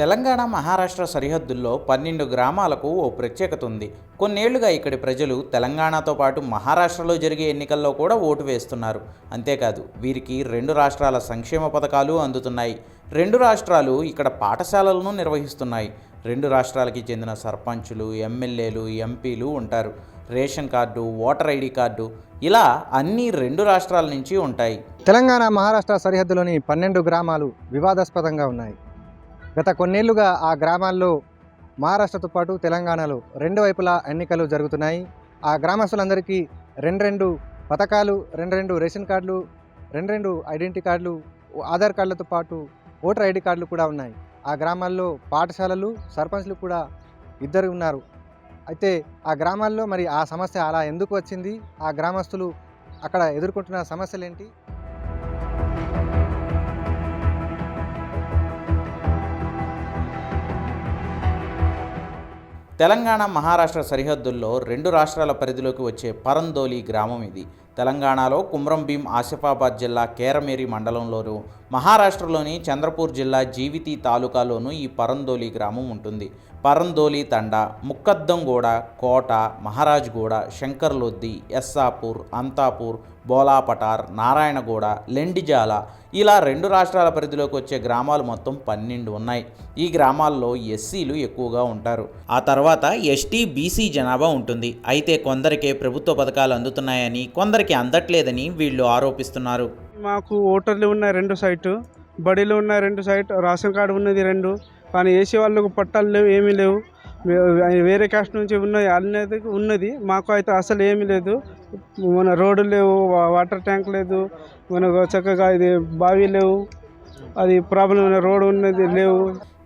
తెలంగాణ మహారాష్ట్ర సరిహద్దుల్లో పన్నెండు గ్రామాలకు ఓ ప్రత్యేకత ఉంది. కొన్నేళ్ళుగా ఇక్కడి ప్రజలు తెలంగాణతో పాటు మహారాష్ట్రలో జరిగే ఎన్నికల్లో కూడా ఓటు వేస్తున్నారు. అంతేకాదు వీరికి రెండు రాష్ట్రాల సంక్షేమ పథకాలు అందుతున్నాయి. రెండు రాష్ట్రాలు ఇక్కడ పాఠశాలలను నిర్వహిస్తున్నాయి. రెండు రాష్ట్రాలకి చెందిన సర్పంచులు ఎమ్మెల్యేలు ఎంపీలు ఉంటారు. Ration card voter ID card ఇలా అన్ని రెండు రాష్ట్రాల నుంచి ఉంటాయి. తెలంగాణ మహారాష్ట్ర సరిహద్దులోని పన్నెండు గ్రామాలు వివాదాస్పదంగా ఉన్నాయి. గత కొన్నేళ్ళుగా ఆ గ్రామాల్లో మహారాష్ట్రతో పాటు తెలంగాణలో రెండు వైపులా ఎన్నికలు జరుగుతున్నాయి. ఆ గ్రామస్తులందరికీ రెండు రెండు పథకాలు రెండు రెండు రేషన్ కార్డులు రెండు రెండు ఐడెంటిటీ కార్డులు ఆధార్ కార్డులతో పాటు ఓటర్ ఐడి కార్డులు కూడా ఉన్నాయి. ఆ గ్రామాల్లో పాఠశాలలు సర్పంచ్లు కూడా ఇద్దరు ఉన్నారు. అయితే ఆ గ్రామాల్లో మరి ఆ సమస్య అలా ఎందుకు వచ్చింది? ఆ గ్రామస్తులు అక్కడ ఎదుర్కొంటున్న సమస్యలు ఏంటి తెలంగాణ మహారాష్ట్ర సరిహద్దుల్లో రెండు రాష్ట్రాల పరిధిలోకి వచ్చే పరందోలి గ్రామం ఇది. తెలంగాణలో కుమ్రం భీం ఆసిఫాబాద్ జిల్లా కేరమేరి మండలంలోను మహారాష్ట్రలోని చంద్రపూర్ జిల్లా జీవితి తాలూకాలోనూ ఈ పరందోలి గ్రామం ఉంటుంది. పరందోలి తండ ముక్కద్దంగూడ కోట మహారాజ్గూడ శంకర్లొద్ది ఎస్సాపూర్ అంతాపూర్ బోలాపటార్ నారాయణగూడ లెండిజాల ఇలా రెండు రాష్ట్రాల పరిధిలోకి వచ్చే గ్రామాలు మొత్తం పన్నెండు ఉన్నాయి. ఈ గ్రామాల్లో ఎస్సీలు ఎక్కువగా ఉంటారు. ఆ తర్వాత ఎస్టీ బీసీ జనాభా ఉంటుంది. అయితే కొందరికే ప్రభుత్వ పథకాలు అందుతున్నాయని కొందరికి అందట్లేదని వీళ్ళు ఆరోపిస్తున్నారు. మాకు ఓటర్లు ఉన్నాయి రెండు సైటు బడిలు ఉన్నాయి రెండు సైట్ రేషన్ కార్డు ఉన్నది రెండు కానీ ఏసీ వాళ్ళకు పట్టాలు లేవు ఏమీ లేవు. వేరే కాస్ట్ నుంచి ఉన్నది అనేది ఉన్నది. మాకు అయితే అసలు ఏమీ లేదు. మన రోడ్డు లేవు వాటర్ ట్యాంక్ లేదు మనకు చక్కగా ఇది బావి లేవు. అది ప్రాబ్లం రోడ్డు ఉన్నది లేవు.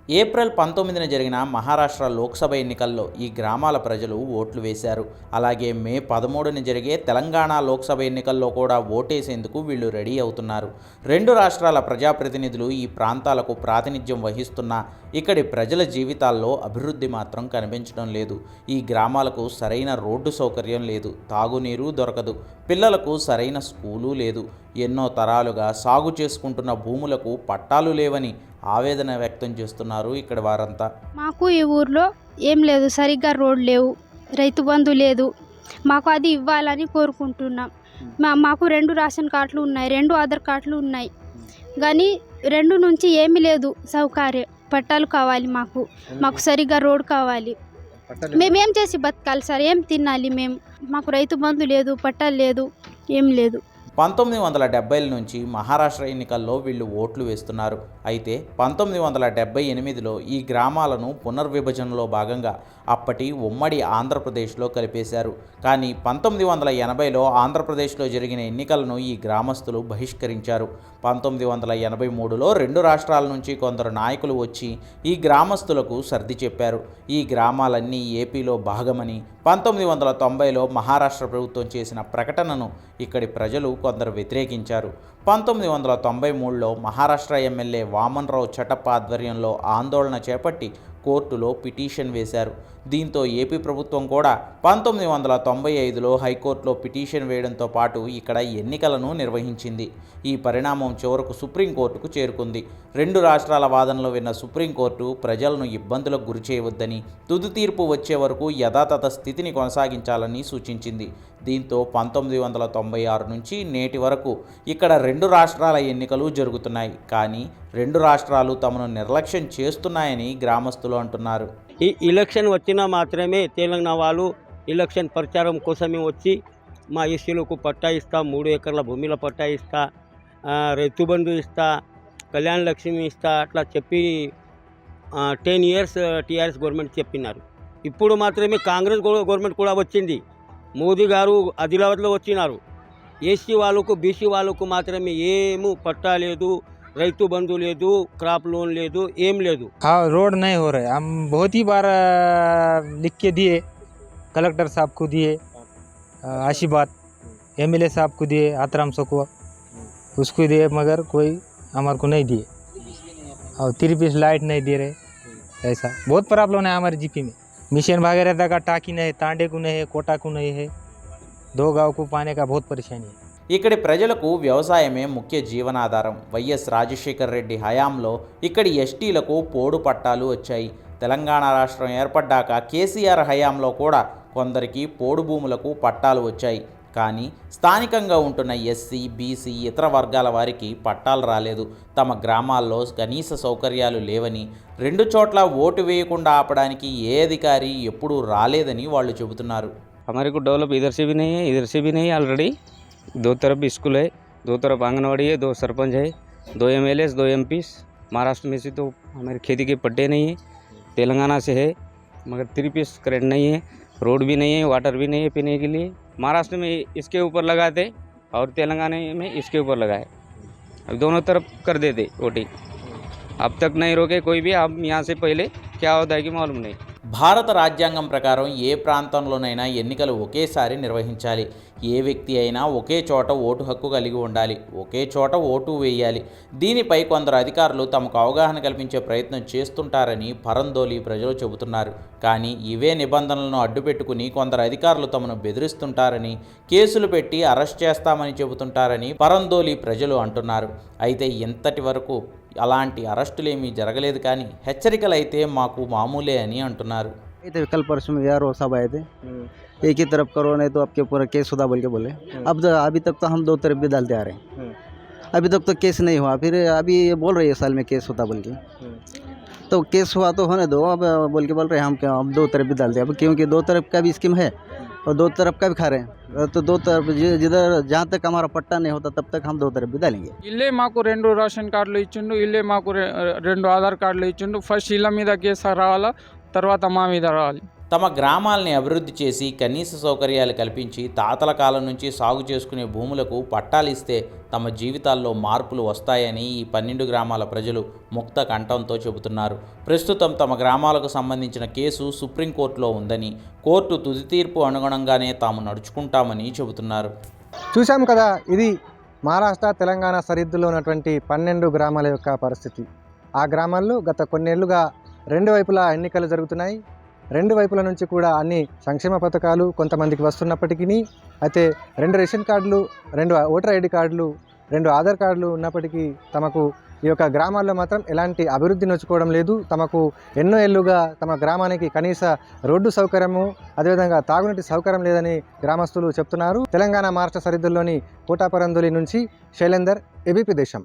ఏప్రిల్ పంతొమ్మిదిన జరిగిన మహారాష్ట్ర లోక్సభ ఎన్నికల్లో ఈ గ్రామాల ప్రజలు ఓట్లు వేశారు. అలాగే మే పదమూడున జరిగే తెలంగాణ లోక్సభ ఎన్నికల్లో కూడా ఓటేసేందుకు వీళ్ళు రెడీ అవుతున్నారు. రెండు రాష్ట్రాల ప్రజాప్రతినిధులు ఈ ప్రాంతాలకు ప్రాతినిధ్యం వహిస్తున్నా ఇక్కడి ప్రజల జీవితాల్లో అభివృద్ధి మాత్రం కనిపించడం లేదు. ఈ గ్రామాలకు సరైన రోడ్డు సౌకర్యం లేదు. తాగునీరు దొరకదు. పిల్లలకు సరైన స్కూలు లేదు. ఎన్నో తరాలుగా సాగు చేసుకుంటున్న భూములకు పట్టాలు లేవని ఆవేదన వ్యక్తం చేస్తున్నారు ఇక్కడ వారంతా. మాకు ఈ ఊర్లో ఏం లేదు సరిగ్గా రోడ్ లేవు రైతు బంధు లేదు. మాకు అది ఇవ్వాలని కోరుకుంటున్నాం. మా మాకు రెండు రేషన్ కార్డులు ఉన్నాయి రెండు ఆధార్ కార్డులు ఉన్నాయి. కానీ రెండు నుంచి ఏమీ లేదు సౌకర్యం పట్టాలు కావాలి మాకు. మాకు సరిగ్గా రోడ్ కావాలి. మేము ఏం చేసి బతకాలి సార్? ఏం తినాలి మేము? మాకు రైతు బంధు లేదు పట్టాలు లేదు ఏం లేదు. పంతొమ్మిది వందల డెబ్బైల నుంచి మహారాష్ట్ర ఎన్నికల్లో వీళ్ళు ఓట్లు వేస్తున్నారు. అయితే పంతొమ్మిది వందల డెబ్బై ఎనిమిదిలో ఈ గ్రామాలను పునర్విభజనలో భాగంగా అప్పటి ఉమ్మడి ఆంధ్రప్రదేశ్లో కలిపేశారు. కానీ పంతొమ్మిది వందల ఎనభైలో ఆంధ్రప్రదేశ్లో జరిగిన ఎన్నికలను ఈ గ్రామస్తులు బహిష్కరించారు. పంతొమ్మిది వందల ఎనభై మూడులో రెండు రాష్ట్రాల నుంచి కొందరు నాయకులు వచ్చి ఈ గ్రామస్తులకు సర్ది చెప్పారు. ఈ గ్రామాలన్నీ ఏపీలో భాగమని పంతొమ్మిది వందల తొంభైలో మహారాష్ట్ర ప్రభుత్వం చేసిన ప్రకటనను ఇక్కడి ప్రజలు కొందరు వ్యతిరేకించారు. పంతొమ్మిది వందల తొంభై మూడులో మహారాష్ట్ర ఎమ్మెల్యే వామన్రావు చటప్ప ఆధ్వర్యంలో ఆందోళన చేపట్టి కోర్టులో పిటిషన్ వేశారు. దీంతో ఏపీ ప్రభుత్వం కూడా పంతొమ్మిది వందల తొంభై ఐదులో హైకోర్టులో పిటిషన్ వేయడంతో పాటు ఇక్కడ ఎన్నికలను నిర్వహించింది. ఈ పరిణామం చివరకు సుప్రీంకోర్టుకు చేరుకుంది. రెండు రాష్ట్రాల వాదనలు విన్న సుప్రీంకోర్టు ప్రజలను ఇబ్బందులకు గురి చేయవద్దని తుది తీర్పు వచ్చే వరకు యథాతథ స్థితిని కొనసాగించాలని సూచించింది. దీంతో పంతొమ్మిది వందల తొంభై ఆరు నుంచి నేటి వరకు ఇక్కడ రెండు రాష్ట్రాల ఎన్నికలు జరుగుతున్నాయి. కానీ రెండు రాష్ట్రాలు తమను నిర్లక్ష్యం చేస్తున్నాయని గ్రామస్తులు అంటున్నారు. ఈ ఎలక్షన్ వచ్చినా మాత్రమే తెలంగాణ వాళ్ళు ఎలక్షన్ ప్రచారం కోసమే వచ్చి మా ఎస్సీలకు పట్టా ఇస్తా మూడు ఎకర్ల భూమిలో పట్టా ఇస్తా రైతుబంధు రైతు బంధు ఇస్తా కళ్యాణ లక్ష్మి ఇస్తా అట్లా చెప్పి టెన్ ఇయర్స్ టీఆర్ఎస్ గవర్నమెంట్ చెప్పినారు. ఇప్పుడు మాత్రమే కాంగ్రెస్ గవర్నమెంట్ కూడా వచ్చింది. మోదీ గారు ఆదిలాబాద్లో వచ్చినారు. ఎస్సీ వాళ్ళకు బీసీ వాళ్ళకు మాత్రమే ఏమూ పట్టా లేదు రైతు బంధు లేదు క్రాప్ లోన్ లేదు ఏం లేదు हाँ रोड नहीं हो रहे हम बहुत ही बार अ, लिख के दिए कलेक्टर साहब को दिए अ, आशीर्वाद एमएलए साहब को दिए आतराम को उसको दिए मगर कोई हमारे को नहीं दिए और थ्री पीस लाइट नहीं दे रहे ऐसा बहुत प्रॉब्लम है हमारे जीपी में मिशन भागीरथ का टाकी नहीं है तांडे को नहीं है कोटा को नहीं है दो गांव को पाने का बहुत परेशानी है ఇక్కడి ప్రజలకు వ్యవసాయమే ముఖ్య జీవనాధారం వైఎస్ రాజశేఖర్ రెడ్డి హయాంలో ఇక్కడి ఎస్టీలకు పోడు పట్టాలు వచ్చాయి తెలంగాణ రాష్ట్రం ఏర్పడ్డాక కేసీఆర్ హయాంలో కూడా కొందరికి పోడు భూములకు పట్టాలు వచ్చాయి కానీ స్థానికంగా ఉంటున్న ఎస్సీ బీసీ ఇతర వర్గాల వారికి పట్టాలు రాలేదు తమ గ్రామాల్లో కనీస సౌకర్యాలు లేవని రెండు చోట్ల ఓటు వేయకుండా ఆపడానికి ఏ అధికారి ఎప్పుడూ రాలేదని వాళ్ళు చెబుతున్నారు हमारे को डेवलप इधर से भी नहीं है इधर से भी नहीं है ऑलरेडी दो तरफ़ स्कूल है, दो तरफ़ आंगनवाड़ी है, दो सरपंच है, दो एम एल दो एम महाराष्ट्र में से तो हमारे खेती के पट्टे नहीं है, तेलंगाना से है, मगर थ्री पीस करेंट नहीं है, रोड भी नहीं है, वाटर भी नहीं है पीने के लिए। महाराष्ट्र में इसके ऊपर लगाते और तेलंगाना में इसके ऊपर लगाए। अब दोनों तरफ़ कर देते वोटिंग। अब तक नहीं रोके कोई भी, अब यहाँ से पहले क्या होता है कि मालूम नहीं। భారత రాజ్యాంగం ప్రకారం ఏ ప్రాంతంలోనైనా ఎన్నికలు ఒకేసారి నిర్వహించాలి. ఏ వ్యక్తి అయినా ఒకే చోట ఓటు హక్కు కలిగి ఉండాలి. ఒకే చోట ఓటు వేయాలి. దీనిపై కొందరు అధికారులు తమకు అవగాహన కల్పించే ప్రయత్నం చేస్తుంటారని పరందోలి ప్రజలు చెబుతున్నారు. కానీ ఇవే నిబంధనలను అడ్డుపెట్టుకుని కొందరు అధికారులు తమను బెదిరిస్తుంటారని కేసులు పెట్టి అరెస్ట్ చేస్తామని చెబుతుంటారని పరందోలి ప్రజలు అంటున్నారు. అయితే ఇంతటి వరకు అలాంటి అరెస్టులేమీ జరగలేదు కానీ హెచ్చరికలైతే మాకు మామూలే అని అంటున్నారు आए थे कल परसों में यार वो सब आए थे एक ही तरफ करो नहीं तो आपके पूरा केस होता बोल के बोले अब तो अभी तक तो हम दो तरफ भी डालते आ रहे हैं अभी तक तो केस नहीं हुआ फिर अभी ये बोल रही है साल में केस होता बोल के तो केस हुआ तो होने दो अब बोल के बोल रहे हैं हम क्या हम दो तरफ भी डालते हैं अब क्योंकि दो तरफ का भी स्कीम है और दो तरफ का भी खा रहे हैं तो दो तरफ जि- जिधर जहाँ तक हमारा पट्टा नहीं होता तब तक हम दो तरफ भी डालेंगे ఇల్లే మాకు రెండు రేషన్ కార్డులు ఇచ్చిండు ఇల్లే మాకు రె- రెండు ఆధార్ కార్డులు ఇచ్చిండు ఫస్ట్ ఇళ్ళ మీద కేసు రావాలా తర్వాత మా మీద రావాలి తమ గ్రామాల్ని అభివృద్ధి చేసి కనీస సౌకర్యాలు కల్పించి తాతల కాలం నుంచి సాగు చేసుకునే భూములకు పట్టాలిస్తే తమ జీవితాల్లో మార్పులు వస్తాయని ఈ పన్నెండు గ్రామాల ప్రజలు ముక్త కంఠంతో చెబుతున్నారు. ప్రస్తుతం తమ గ్రామాలకు సంబంధించిన కేసు సుప్రీంకోర్టులో ఉందని కోర్టు తుది తీర్పు అనుగుణంగానే తాము నడుచుకుంటామని చెబుతున్నారు. చూశాం కదా ఇది మహారాష్ట్ర తెలంగాణ సరిహద్దులో ఉన్నటువంటి పన్నెండు గ్రామాల యొక్క పరిస్థితి. ఆ గ్రామాల్లో గత కొన్నేళ్ళుగా రెండు వైపులా ఎన్నికలు జరుగుతున్నాయి. రెండు వైపుల నుంచి కూడా అన్ని సంక్షేమ పథకాలు కొంతమందికి వస్తున్నప్పటికీ అయితే రెండు రేషన్ కార్డులు రెండు ఓటర్ ఐడి కార్డులు రెండు ఆధార్ కార్డులు ఉన్నప్పటికీ తమకు ఈ యొక్క గ్రామాల్లో మాత్రం ఎలాంటి అభివృద్ధి నొచ్చుకోవడం లేదు. తమకు ఎన్నో ఏళ్ళుగా తమ గ్రామానికి కనీస రోడ్డు సౌకర్యము అదేవిధంగా తాగునీటి సౌకర్యం లేదని గ్రామస్తులు చెప్తున్నారు. తెలంగాణ మహారాష్ట్ర సరిహద్దుల్లోని కోటాపరంధులి నుంచి శైలేందర్ ఏబీపీ దేశం.